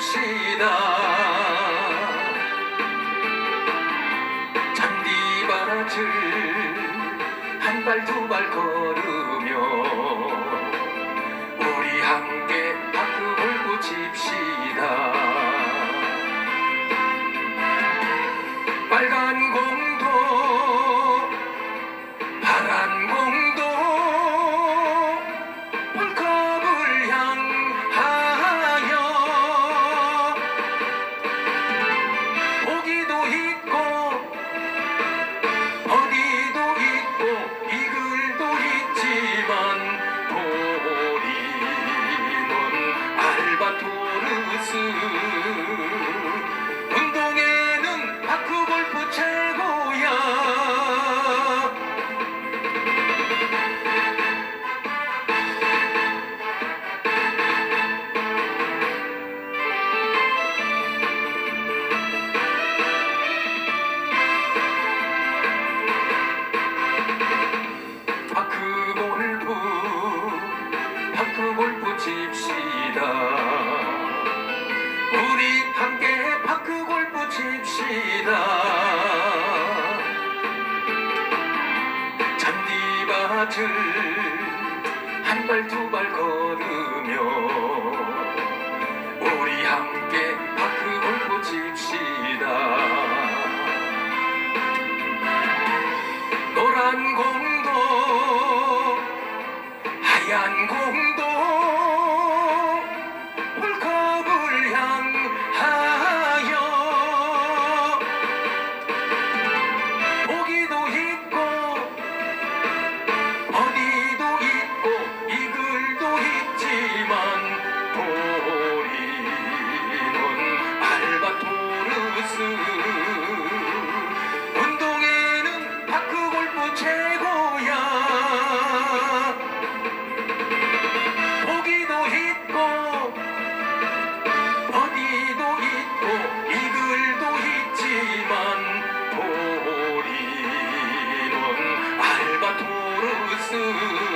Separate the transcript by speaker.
Speaker 1: 봅시다. 잔디바라질 한 발 두발 걸으며 우리 함께 박수를 붙입시다. 낮을 한 발 두발 발 걸으며 우리 함께 그 파크 골고 칩시다. 노란 공 azul.